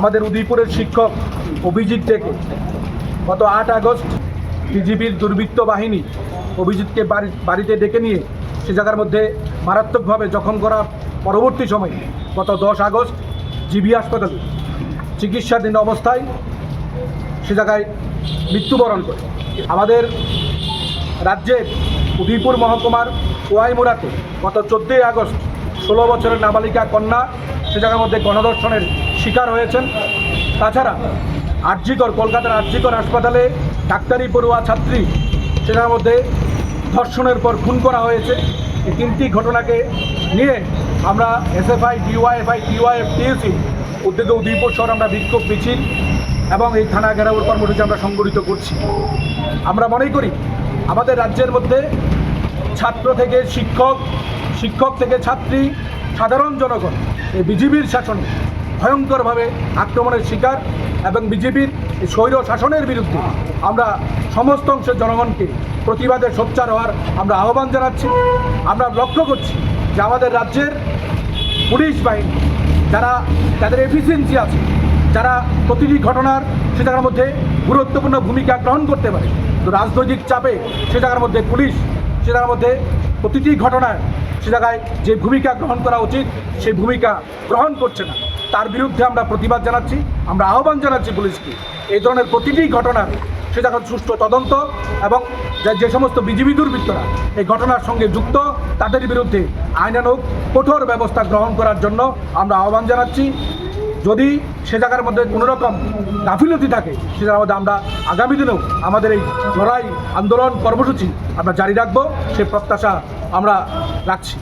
আমাদের উদয়পুরের শিক্ষক অভিজিৎ ডেকে গত আট আগস্ট বিজিবির দুর্বৃত্ত বাহিনী অভিজিৎকে বাড়ি, বাড়িতে ডেকে নিয়ে সে জায়গার মধ্যে মারাত্মকভাবে জখম করা পরবর্তী সময়ে গত দশ আগস্ট জিবি হাসপাতালে চিকিৎসাধীন অবস্থায় সে জায়গায় মৃত্যুবরণ করে। আমাদের রাজ্যের উদয়পুর মহকুমার ওয়াইমুরাতে গত চোদ্দোই আগস্ট ষোলো বছরের নাবালিকা কন্যা সে জায়গার মধ্যে গণধর্ষণের শিকার হয়েছেন। তাছাড়া আরজিকর, কলকাতার আরজিকর হাসপাতালে ডাক্তারি পড়ুয়া ছাত্রী সেটার মধ্যে ধর্ষণের পর খুন করা হয়েছে। এই তিনটি ঘটনাকে নিয়ে আমরা এসএফআই, ডিওয়াইএফআই টিওয়াইএফ টিএসি উদ্যোগে উদয়পুর শহর আমরা বিক্ষোভ মিছিল এবং এই থানা ঘেরাওর কর্মসূচি আমরা সংগঠিত করছি। আমরা মনে করি, আমাদের রাজ্যের মধ্যে ছাত্র থেকে শিক্ষক শিক্ষক থেকে ছাত্রী, সাধারণ জনগণ, এই বিজিবির শাসনে ভয়ঙ্করভাবে আক্রমণের শিকার এবং বিজেপির স্বৈর শাসনের বিরুদ্ধে আমরা সমস্ত অংশের জনগণকে প্রতিবাদে সোচ্চার হওয়ার আমরা আহ্বান জানাচ্ছি। আমরা লক্ষ্য করছি যে আমাদের রাজ্যের পুলিশ বাহিনী, যারা তাদের এফিসিয়েন্সি আছে, যারা প্রতিটি ঘটনার সে জায়গার মধ্যে গুরুত্বপূর্ণ ভূমিকা গ্রহণ করতে পারে। তো রাজনৈতিক চাপে সে জায়গার মধ্যে পুলিশ, সে জায়গার মধ্যে প্রতিটি ঘটনায় সে জায়গায় যে ভূমিকা গ্রহণ করা উচিত, সেই ভূমিকা গ্রহণ করছে না। তার বিরুদ্ধে আমরা প্রতিবাদ জানাচ্ছি, আমরা আহ্বান জানাচ্ছি পুলিশকে। এই ধরনের প্রতিটি ঘটনার সে যখন সুষ্ঠু তদন্ত এবং যে- সমস্ত বিজিবি দুর্বৃত্তরা এই ঘটনার সঙ্গে যুক্ত, তাদের বিরুদ্ধে আইনানুগ কঠোর ব্যবস্থা গ্রহণ করার জন্য আমরা আহ্বান জানাচ্ছি। যদি সে জায়গার মধ্যে কোনো রকম গাফিলতি থাকে সে জায়গার মধ্যে আমরা আগামী দিনেও আমাদের এই লড়াই, আন্দোলন কর্মসূচি আমরা জারি রাখব, সে প্রত্যাশা আমরা রাখছি।